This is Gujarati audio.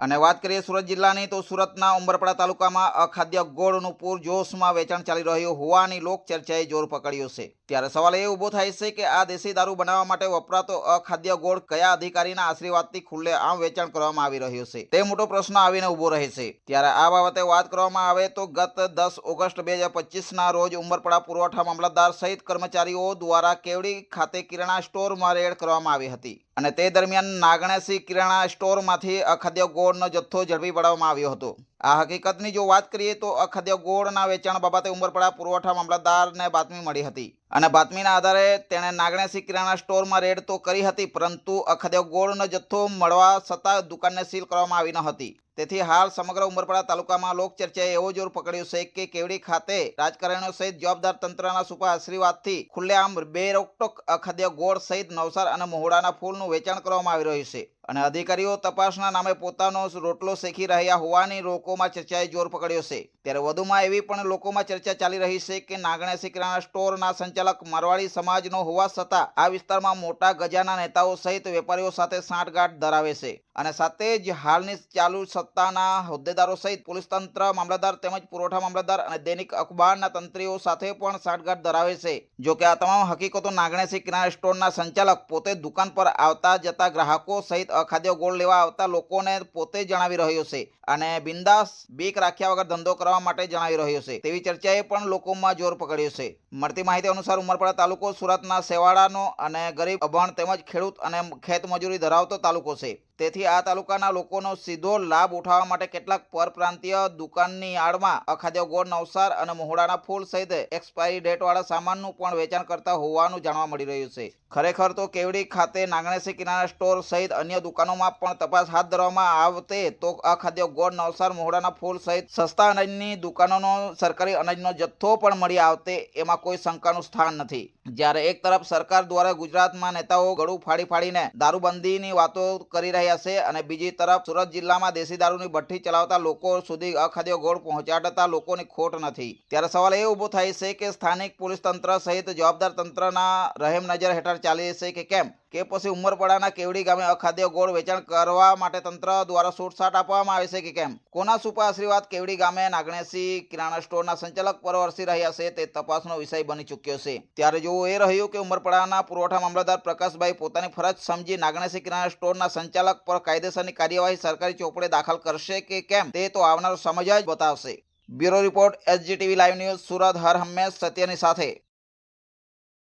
અને વાત કરીએ સુરત જિલ્લાની, તો સુરતના ઉમરપડા તાલુકામાં અખાદ્ય ગોળનું પૂર જોશમાં વેચાણ ચાલી રહ્યું હોવાની લોક ચર્ચાએ જોર પકડ્યું છે. ત્યારે સવાલ એ ઊભો થાય છે કે આ દેશી દારૂ બનાવવા માટે વપરાતો અખાદ્ય ગોળ કયા અધિકારીના આશીર્વાદથી ખુલ્લે આમ વેચાણ કરવામાં આવી રહ્યું છે? તે મોટો પ્રશ્ન આવીને ઊભો રહે છે. ત્યારે આ બાબતે વાત કરવામાં આવે તો ગત દસ ઓગસ્ટ બે હજાર પચીસના રોજ ઉમરપડા પુરવઠા મામલતદાર સહિત કર્મચારીઓ દ્વારા કેવડી ખાતે કિરાણા સ્ટોરમાં રેડ કરવામાં આવી હતી. અને તે દરમિયાન નાગણેસી કિરાણા સ્ટોરમાંથી અખાદ્ય ગોળનો જથ્થો ઝડપી પાડવામાં આવ્યો હતો. આ હકીકતની જો વાત કરીએ તો અખાદ્ય ગોળના વેચાણ બાબતે ઉમરપડા પુરવઠા મામલતદારને બાતમી મળી હતી. અને બાતમીના આધારે તેણે નાગણેસી કિરાણા સ્ટોરમાં રેડ તો કરી હતી, પરંતુ અખદ્ય ગોળનો જથ્થો મળવા છતાં દુકાનને સીલ કરવામાં આવી ન હતી. તેથી હાલ સમગ્ર ઉમરપાડા તાલુકામાં લોકચર્ચાએ એવો જોર પકડ્યું છે કે કેવડી ખાતે રાજકારણીઓ સહિત જવાબદાર તંત્રના સુપા આશીર્વાદથી ખુલ્લેઆમ બે રોકટોક અખાદ્ય ગોળ સહિત નવસાર અને મોહડાના ફૂલનું વેચાણ કરવામાં આવી રહ્યું છે. અને અધિકારીઓ તપાસના નામે પોતાનો રોટલો શેકી રહ્યા હોવાની લોકોમાં ચર્ચાએ જોર પકડ્યો છે. ત્યારે વધુમાં એવી પણ લોકોમાં ચર્ચા ચાલી રહી છે કે નાગણા કિરાણા સ્ટોરના સંચાલક મારવાડી સમાજનો હોવા છતાં આ વિસ્તારમાં મોટા ગજાના નેતાઓ સહિત વેપારીઓ સાથે સાંઠગાંઠ ધરાવે છે. અને સાથે જ હાલની ચાલુ સત્તાના હોદ્દેદારો સહિત પોલીસ તંત્ર મામલતદાર તેમજ પુરવઠા મામલતદાર અને દૈનિક અખબારના તંત્રીઓ સાથે પણ સાંઠગાંઠ ધરાવે છે. જો કે આ તમામ હકીકતો નાગણેસી કિરાણા સ્ટોરના સંચાલક પોતે દુકાન પર આવતા જતા ગ્રાહકો સહિત અખાદ્ય ગોળ લેવા આવતા લોકોને પોતે જણાવી રહ્યો છે. અને બિંદાસ બીક રાખ્યા વગર ધંધો કરવા માટે જણાવી રહ્યો છે. તેવી ચર્ચાએ પણ લોકોમાં જોર પકડ્યું છે. મળતી માહિતી અનુસાર ઉમરપાડા તાલુકો સુરતના સેવાડાનો અને ગરીબ અભણ તેમજ ખેડૂત અને ખેત મજૂરી ધરાવતો તાલુકો છે. તેથી આ તાલુકાના લોકોનો સીધો લાભ ઉઠાવવા માટે કેટલાક પરપ્રાંતીય દુકાનની આડમાં અખાદ્ય ગોળ, નવસાર અને મોહડાના ફૂલ સહિત એક્સપાયરી ડેટવાળા સામાનનું પણ વેચાણ કરતા હોવાનું જાણવા મળી રહ્યું છે. ખરેખર તો કેવડી ખાતે નાગણેસી કિરાણા સ્ટોર સહિત અન્ય દુકાનોમાં પણ તપાસ હાથ ધરવામાં આવતે તો અખાદ્ય ગોળ, નવસાર, મોહડાના ફૂલ સહિત સસ્તા અનાજની દુકાનોનો સરકારી અનાજનો જથ્થો પણ મળી આવતે એમાં કોઈ શંકાનું સ્થાન નથી. જ્યારે એક તરફ સરકાર દ્વારા ગુજરાતમાં નેતાઓ ગળું ફાડી ફાડીને દારૂબંધીની વાતો કરી રહ્યા છે અને બીજી તરફ સુરત જિલ્લામાં દેશી દારૂની ભઠ્ઠી ચલાવતા લોકો સુધી અખાદ્ય ગોળ પહોંચાડતા લોકોની ખોટ નથી. ત્યારે સવાલ એ ઊભો થાય છે કે સ્થાનિક પોલીસ તંત્ર સહિત જવાબદાર તંત્રના રહેમ નજર હેઠળ ચાલી છે કે કેમ? કે પછી ઉમરપડાના કેવડી ગામે અખાદ્ય ગોળ વેચાણ કરવા માટે તંત્ર દ્વારા છૂટછાટ આપવામાં આવે છે કે કેમ? કોના સુપા આશીર્વાદ કેવડી ગામે નાગણેશી કિરાણા સ્ટોરના સંચાલક પર વરસી રહ્યા છે તે તપાસનો વિષય બની ચૂક્યો છે. ત્યારે જોવું, એ રહ્યું કે ઉમરપડાના પુરવઠા મામલતદાર પ્રકાશભાઈ પોતાની ફરજ સમજી નાગણેશી કિરાણા સ્ટોરના સંચાલક પર કાયદેસરની કાર્યવાહી સરકારી ચોપડે દાખલ કરશે કે કેમ તે તો આવનારો સમય જ બતાવશે. Bureau report, SGTV live news, Surat, હર હંમેશ સત્યની સાથે.